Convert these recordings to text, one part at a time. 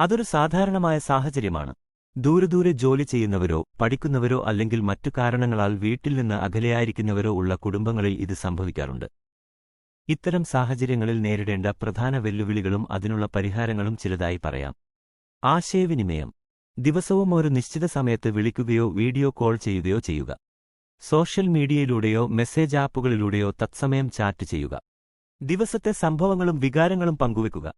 അതൊരു സാധാരണമായ സാഹചര്യമാണ്. ദൂരദൂരെ ദൂരെ ജോലി ചെയ്യുന്നവരോ പഠിക്കുന്നവരോ അല്ലെങ്കിൽ മറ്റു കാരണങ്ങളാൽ വീട്ടിൽ നിന്ന് അകലെയായിരിക്കുന്നവരോ ഉള്ള കുടുംബങ്ങളിൽ ഇത് സംഭവിക്കാറുണ്ട്. ഇത്തരം സാഹചര്യങ്ങളിൽ നേരിടേണ്ട പ്രധാന വെല്ലുവിളികളും അതിനുള്ള പരിഹാരങ്ങളും ചിലതായി പറയാം. ആശയവിനിമയം. ദിവസവും ഒരു നിശ്ചിത സമയത്ത് വിളിക്കുകയോ വീഡിയോ കോൾ ചെയ്യുകയോ ചെയ്യുക. സോഷ്യൽ മീഡിയയിലൂടെയോ മെസ്സേജ് ആപ്പുകളിലൂടെയോ തത്സമയം ചാറ്റ് ചെയ്യുക. ദിവസത്തെ സംഭവങ്ങളും വികാരങ്ങളും പങ്കുവെക്കുക.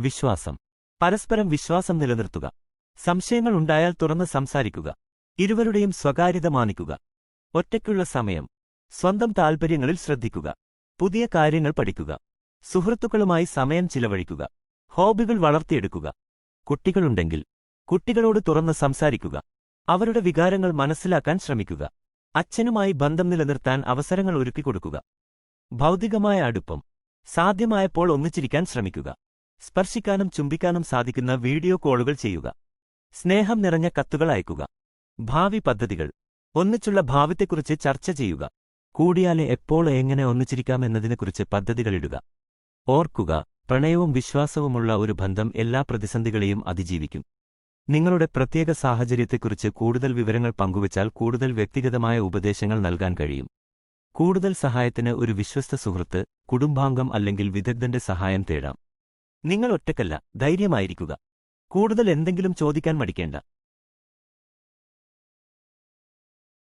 വിശ്വാസം. പരസ്പരം വിശ്വാസം നിലനിർത്തുക. സംശയങ്ങൾ ഉണ്ടായാൽ തുറന്ന് സംസാരിക്കുക. ഇരുവരുടെയും സ്വകാര്യത മാനിക്കുക. ഒറ്റയ്ക്കുള്ള സമയം. സ്വന്തം താൽപ്പര്യങ്ങളിൽ ശ്രദ്ധിക്കുക. പുതിയ കാര്യങ്ങൾ പഠിക്കുക. സുഹൃത്തുക്കളുമായി സമയം ചിലവഴിക്കുക. ഹോബികൾ വളർത്തിയെടുക്കുക. കുട്ടികളുണ്ടെങ്കിൽ കുട്ടികളോട് തുറന്ന് സംസാരിക്കുക. അവരുടെ വികാരങ്ങൾ മനസ്സിലാക്കാൻ ശ്രമിക്കുക. അച്ഛനുമായി ബന്ധം നിലനിർത്താൻ അവസരങ്ങൾ ഒരുക്കിക്കൊടുക്കുക. ഭൗതികമായ അടുപ്പം. സാധ്യമായപ്പോൾ ഒന്നിച്ചിരിക്കാൻ ശ്രമിക്കുക. സ്പർശിക്കാനും ചുംബിക്കാനും സാധിക്കുന്ന വീഡിയോ കോളുകൾ ചെയ്യുക. സ്നേഹം നിറഞ്ഞ കത്തുകൾ അയക്കുക. ഭാവി പദ്ധതികൾ. ഒന്നിച്ചുള്ള ഭാവിത്തെക്കുറിച്ച് ചർച്ച ചെയ്യുക. കൂടിയാലെ എപ്പോൾ എങ്ങനെ ഒന്നിച്ചിരിക്കാമെന്നതിനെക്കുറിച്ച് പദ്ധതികളിടുക ഓർക്കുക പ്രണയവും വിശ്വാസവുമുള്ള ഒരു ബന്ധം എല്ലാ പ്രതിസന്ധികളെയും അതിജീവിക്കും. നിങ്ങളുടെ പ്രത്യേക സാഹചര്യത്തെക്കുറിച്ച് കൂടുതൽ വിവരങ്ങൾ പങ്കുവച്ചാൽ കൂടുതൽ വ്യക്തിഗതമായ ഉപദേശങ്ങൾ നൽകാൻ കഴിയും. കൂടുതൽ സഹായത്തിന് ഒരു വിശ്വസ്ത സുഹൃത്ത് കുടുംബാംഗം അല്ലെങ്കിൽ വിദഗ്ധന്റെ സഹായം തേടാം. നിങ്ങൾ ഒറ്റക്കല്ല ധൈര്യമായിരിക്കുക. കൂടുതൽ എന്തെങ്കിലും ചോദിക്കാൻ മടിക്കേണ്ട.